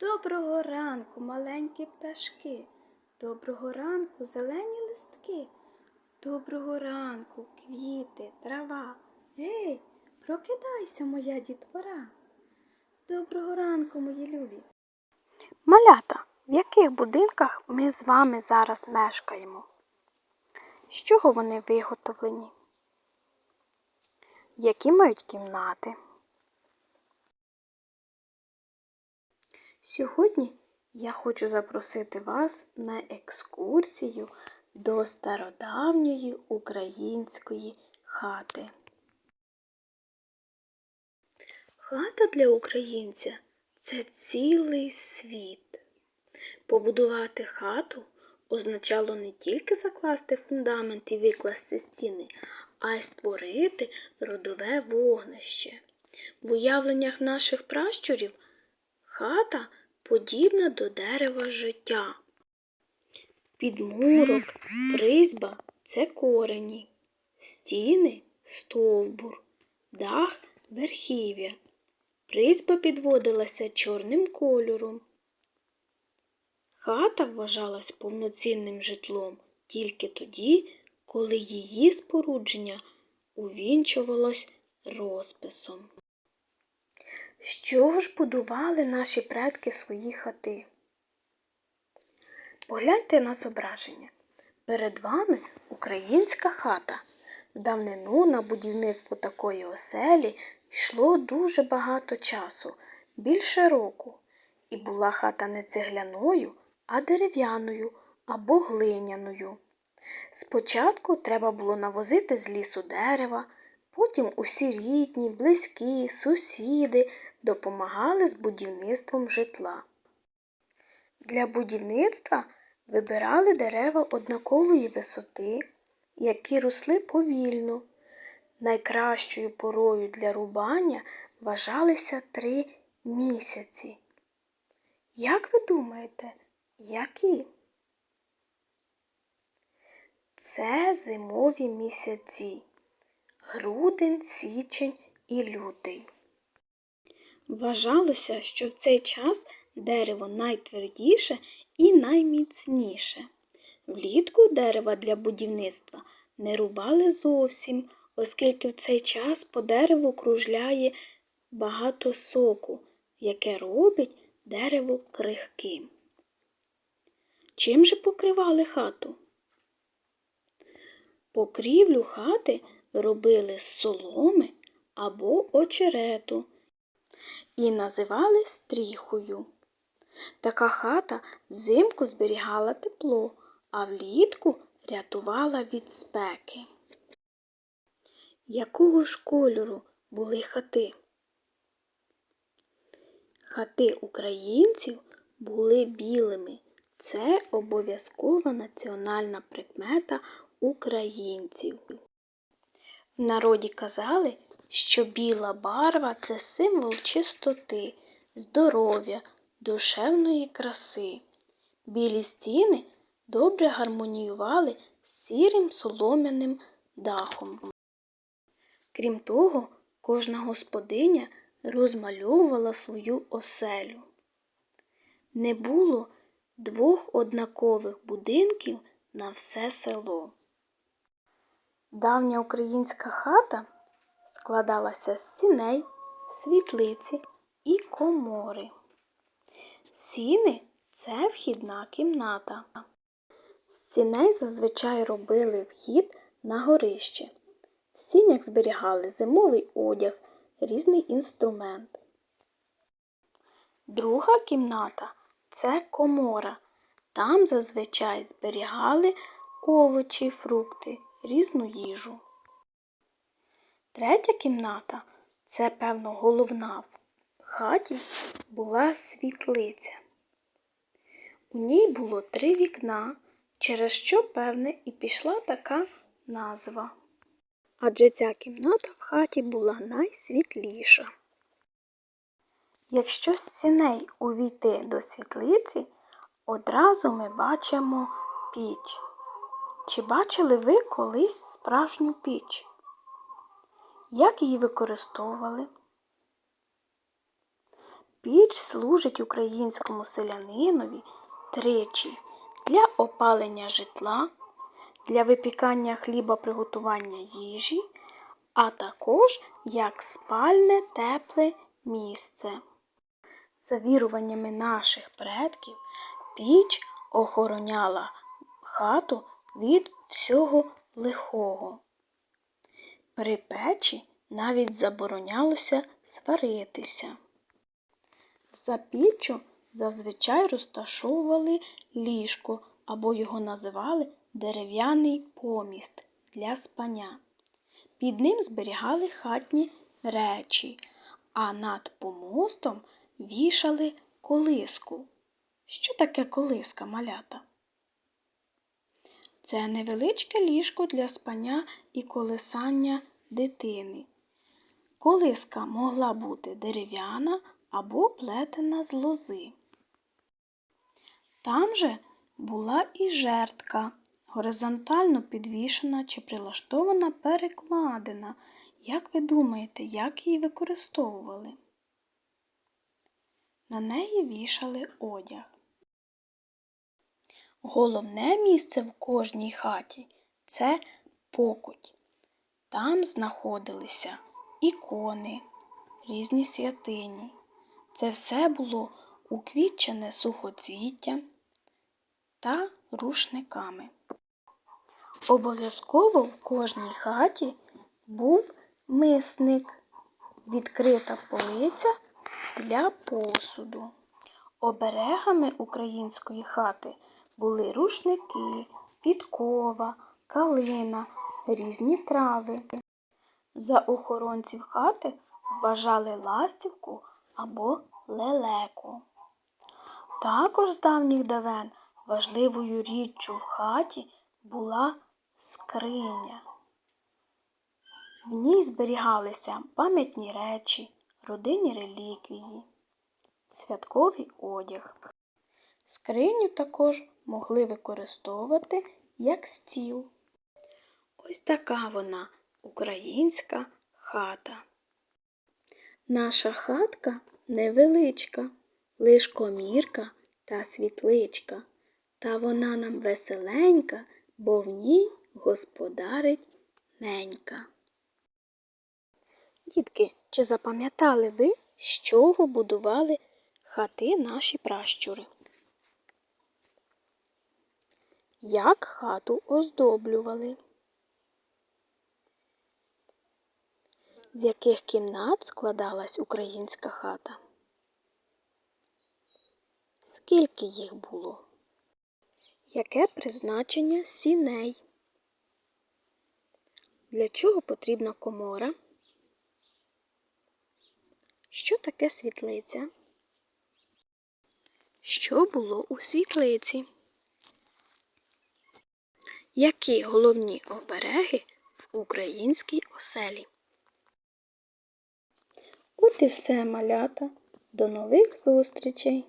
Доброго ранку, маленькі пташки. Доброго ранку, зелені листки. Доброго ранку, квіти, трава. Гей, прокидайся, моя дітвора. Доброго ранку, мої любі. Малята, в яких будинках ми з вами зараз мешкаємо? З чого вони виготовлені? Які мають кімнати? Сьогодні я хочу запросити вас на екскурсію до стародавньої української хати. Хата для українця це цілий світ. Побудувати хату означало не тільки закласти фундамент і викласти стіни, а й створити родове вогнище. В уявленнях наших пращурів хата подібна до дерева життя. Підмурок, призьба це корені, стіни стовбур, дах верхів'я. Призьба підводилася чорним кольором. Хата вважалась повноцінним житлом тільки тоді, коли її спорудження увінчувалось розписом. Чого ж будували наші предки свої хати? Погляньте на зображення. Перед вами українська хата. В давнину на будівництво такої оселі йшло дуже багато часу, більше року. І була хата не цегляною, а дерев'яною або глиняною. Спочатку треба було навозити з лісу дерева, потім усі рідні, близькі, сусіди допомагали з будівництвом житла. Для будівництва вибирали дерева однакової висоти, які росли повільно. Найкращою порою для рубання вважалися три місяці. Як ви думаєте, які? Це зимові місяці грудень, січень і лютий. Вважалося, що в цей час дерево найтвердіше і найміцніше. Влітку дерева для будівництва не рубали зовсім, оскільки в цей час по дереву кружляє багато соку, яке робить дерево крихким. Чим же покривали хату? Покрівлю хати робили з соломи або очерету і називали стріхою. Така хата взимку зберігала тепло, а влітку рятувала від спеки. Якого ж кольору були хати? Хати українців були білими. Це обов'язкова національна прикмета українців. В народі казали, що біла барва це символ чистоти, здоров'я, душевної краси. Білі стіни добре гармоніювали з сірим солом'яним дахом. Крім того, кожна господиня розмальовувала свою оселю. Не було двох однакових будинків на все село. Давня українська хата складалася з сіней, світлиці і комори. Сіни це вхідна кімната. З сіней зазвичай робили вхід на горище. В сінях зберігали зимовий одяг, різний інструмент. Друга кімната це комора. Там зазвичай зберігали овочі, фрукти, різну їжу. Третя кімната це, певно, головна. В хаті була світлиця. У ній було три вікна, через що, певне, і пішла така назва. Адже ця кімната в хаті була найсвітліша. Якщо з сіней увійти до світлиці, одразу ми бачимо піч. Чи бачили ви колись справжню піч? Як її використовували? Піч служить українському селянинові тричі для опалення житла, для випікання хліба приготування їжі, а також як спальне тепле місце. За віруваннями наших предків, піч охороняла хату від всього лихого. При печі навіть заборонялося сваритися. За піччю зазвичай розташовували ліжко або його називали дерев'яний поміст для спання. Під ним зберігали хатні речі, а над помостом вішали колиску. Що таке колиска малята? Це невеличке ліжко для спання і колисання дитини. Колиска могла бути дерев'яна або плетена з лози. Там же була і жертка, горизонтально підвішена чи прилаштована перекладина. Як ви думаєте, як її використовували? На неї вішали одяг. Головне місце в кожній хаті це покуть. Там знаходилися ікони, різні святині. Це все було уквітчене сухоцвіттям та рушниками. Обов'язково в кожній хаті був мисник, відкрита полиця для посуду. Оберегами української хати були рушники, підкова, калина, різні трави. За охоронців хати вважали ластівку або лелеку. Також з давніх давен важливою річчю в хаті була скриня. В ній зберігалися пам'ятні речі, родинні реліквії, святковий одяг. Скриню також могли використовувати як стіл. Ось така вона українська хата. Наша хатка невеличка, лиш комірка та світличка, та вона нам веселенька, бо в ній господарить ненька. Дітки, чи запам'ятали ви, з чого будували хати наші пращури? Як хату оздоблювали? З яких кімнат складалась українська хата? Скільки їх було? Яке призначення сіней? Для чого потрібна комора? Що таке світлиця? Що було у світлиці? Які головні обереги в українській оселі? От і все, малята. До нових зустрічей!